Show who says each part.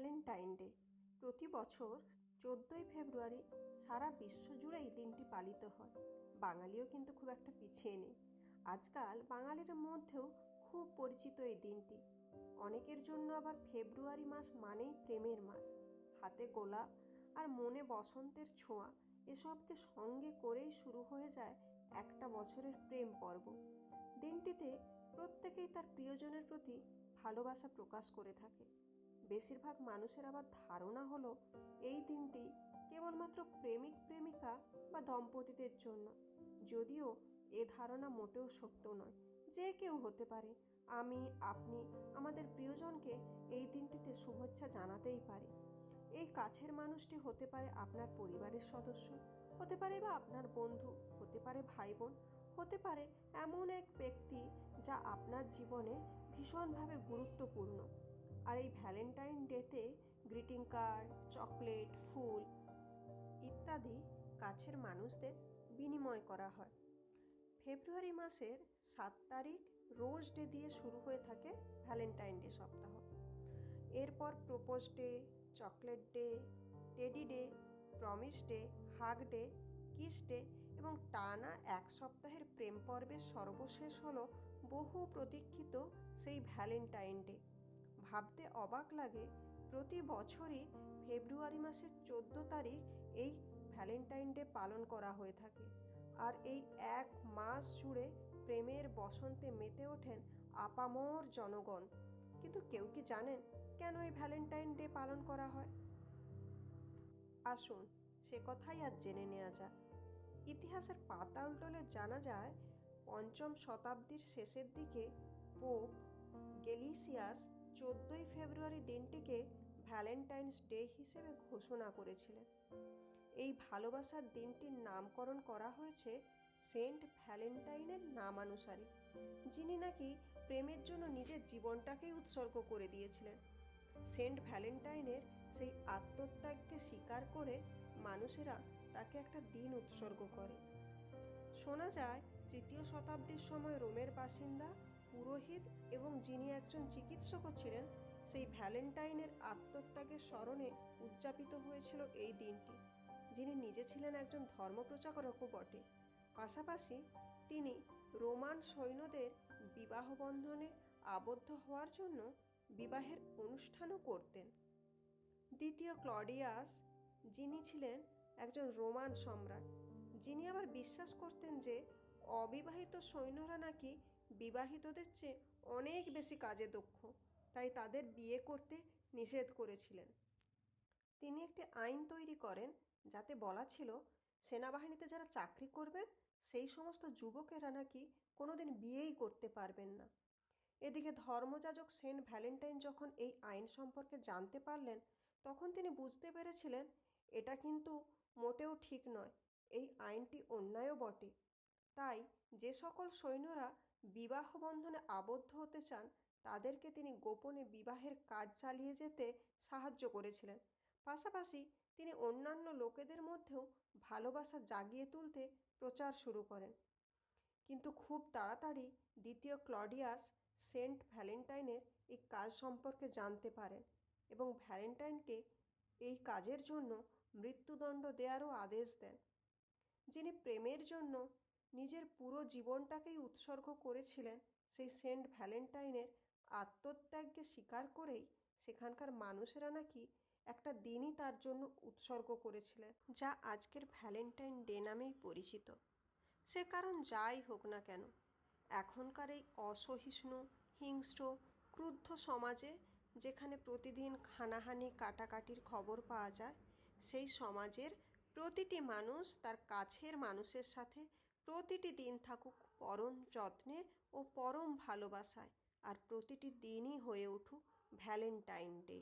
Speaker 1: Valentine day. প্রতি বছর চোদ্দোই ফেব্রুয়ারি সারা বিশ্ব জুড়ে এই দিনটি পালিত হয়। বাঙালিও কিন্তু খুব একটা পিছিয়ে নেই। আজকাল বাঙালির মধ্যেও খুব পরিচিত এই দিনটি। অনেকের জন্য আবার ফেব্রুয়ারি মাস মানেই প্রেমের মাস। হাতে গোলাপ আর মনে বসন্তের ছোঁয়া, এসবকে সঙ্গে করেই শুরু হয়ে যায় একটা বছরের প্রেম পর্ব। দিনটিতে প্রত্যেকেই তার প্রিয়জনের প্রতি ভালোবাসা প্রকাশ করে থাকে। বেশিরভাগ মানুষের আবার ধারণা হলো এই দিনটি কেবলমাত্র প্রেমিক প্রেমিকা বা দম্পতিদের জন্য। যদিও এ ধারণা মোটেও সত্য নয়, যে কেউ হতে পারে। আমি, আপনি, আমাদের প্রিয়জনকে এই দিনটিতে শুভেচ্ছা জানাতেই পারি। এই কাছের মানুষটি হতে পারে আপনার পরিবারের সদস্য, হতে পারে বা আপনার বন্ধু, হতে পারে ভাই বোন হতে পারে এমন এক ব্যক্তি যা আপনার জীবনে ভীষণভাবে গুরুত্বপূর্ণ। আর এই ভ্যালেন্টাইন ডেতে গ্রিটিং কার্ড, চকলেট, ফুল ইত্যাদি কাছের মানুষদের বিনিময় করা হয়। ফেব্রুয়ারি মাসের সাত তারিখ রোজ ডে দিয়ে শুরু হয়ে থাকে ভ্যালেন্টাইন ডে সপ্তাহ। এরপর propose day, chocolate day, teddy day, promise day, hug day, kiss day এবং টানা এক সপ্তাহের প্রেম পর্বের সর্বশেষ হলো বহু প্রতীক্ষিত সেই ভ্যালেন্টাইন ডে। ভাবতে অবাক লাগে, প্রতি বছরই ফেব্রুয়ারি মাসের চোদ্দ তারিখ এই ভ্যালেন্টাইন ডে পালন করা হয়ে থাকে। আর এই এক মাস জুড়ে প্রেমের বসন্তে মেতে ওঠেন আপামর জনগণ। কিন্তু কেউ কি জানেন কেন এই ভ্যালেন্টাইন ডে পালন করা হয়? আসুন, সে কথাই আজ জেনে নেওয়া যাক। ইতিহাসের পাতা উল্টলে জানা যায়, পঞ্চম শতাব্দীর শেষের দিকে পোপ গেলিসিয়াস চোদ্দোই ফেব্রুয়ারি দিনটিকে ভ্যালেন্টাইন্স ডে হিসেবে ঘোষণা করেছিলেন। এই ভালোবাসার দিনটির নামকরণ করা হয়েছে সেন্ট ভ্যালেন্টাইনের নামানুসারে, যিনি নাকি প্রেমের জন্য নিজের জীবনটাকেই উৎসর্গ করে দিয়েছিলেন। সেন্ট ভ্যালেন্টাইনের সেই আত্মত্যাগকে স্বীকার করে মানুষেরা তাকে একটা দিন উৎসর্গ করে। শোনা যায়, তৃতীয় শতাব্দীর সময় রোমের বাসিন্দা পুরোহিত এবং যিনি একজন চিকিৎসকও ছিলেন, সেই ভ্যালেন্টাইনের আত্মত্যাগের স্মরণে উদযাপিত হয়েছিল এই দিনটি, যিনি নিজে ছিলেন একজন ধর্মপ্রচারকও বটে। পাশাপাশি তিনি রোমান সৈন্যদের বিবাহ বন্ধনে আবদ্ধ হওয়ার জন্য বিবাহের অনুষ্ঠানও করতেন। দ্বিতীয় ক্লডিয়াস, যিনি ছিলেন একজন রোমান সম্রাট, যিনি আবার বিশ্বাস করতেন যে অবিবাহিত সৈন্যরা নাকি বিবাহিতদের চেয়ে অনেক বেশি কাজে দক্ষ, তাই তাদের বিয়ে করতে নিষেধ করেছিলেন। তিনি একটি আইন তৈরি করেন যাতে বলা ছিল, সেনাবাহিনীতে যারা চাকরি করবেন, সেই সমস্ত যুবকেরা নাকি কোনোদিন বিয়েই করতে পারবেন না। এদিকে ধর্মযাজক সেন্ট ভ্যালেন্টাইন যখন এই আইন সম্পর্কে জানতে পারলেন, তখন তিনি বুঝতে পেরেছিলেন, এটা কিন্তু মোটেও ঠিক নয়। এই আইনটি অন্যায়ও বটে। তাই যে সকল সৈন্যরা বিবাহ বন্ধনে আবদ্ধ হতে চান, তাদেরকে তিনি গোপনে বিবাহের কাজ চালিয়ে যেতে সাহায্য করেছিলেন। পাশাপাশি তিনি অন্যান্য লোকেদের মধ্যেও ভালোবাসা জাগিয়ে তুলতে প্রচার শুরু করেন। কিন্তু খুব তাড়াতাড়ি দ্বিতীয় ক্লডিয়াস সেন্ট ভ্যালেন্টাইনের এই কাজ সম্পর্কে জানতে পারেন এবং ভ্যালেন্টাইনকে এই কাজের জন্য মৃত্যুদণ্ড দেওয়ারও আদেশ দেন। যিনি প্রেমের জন্য নিজের পুরো জীবনটাকেই উৎসর্গ করেছিলেন সেই সেন্ট ভ্যালেন্টাইনের আত্মত্যাগকে স্বীকার করেই সেখানকার মানুষেরা নাকি একটা দিনই তার জন্য উৎসর্গ করেছিলেন, যা আজকের ভ্যালেন্টাইন ডে নামেই পরিচিত। সে কারণ যাই হোক না কেন, এখনকার এই অসহিষ্ণু, হিংস্র, ক্রুদ্ধ সমাজে যেখানে প্রতিদিন হানাহানি, কাটাকাটির খবর পাওয়া যায়, সেই সমাজের প্রতিটি মানুষ তার কাছের মানুষের সাথে প্রতিটি দিন থাকুক পরম যত্নে ও পরম ভালোবাসায়, আর প্রতিটি দিনই হয়ে উঠুক ভ্যালেন্টাইন ডে।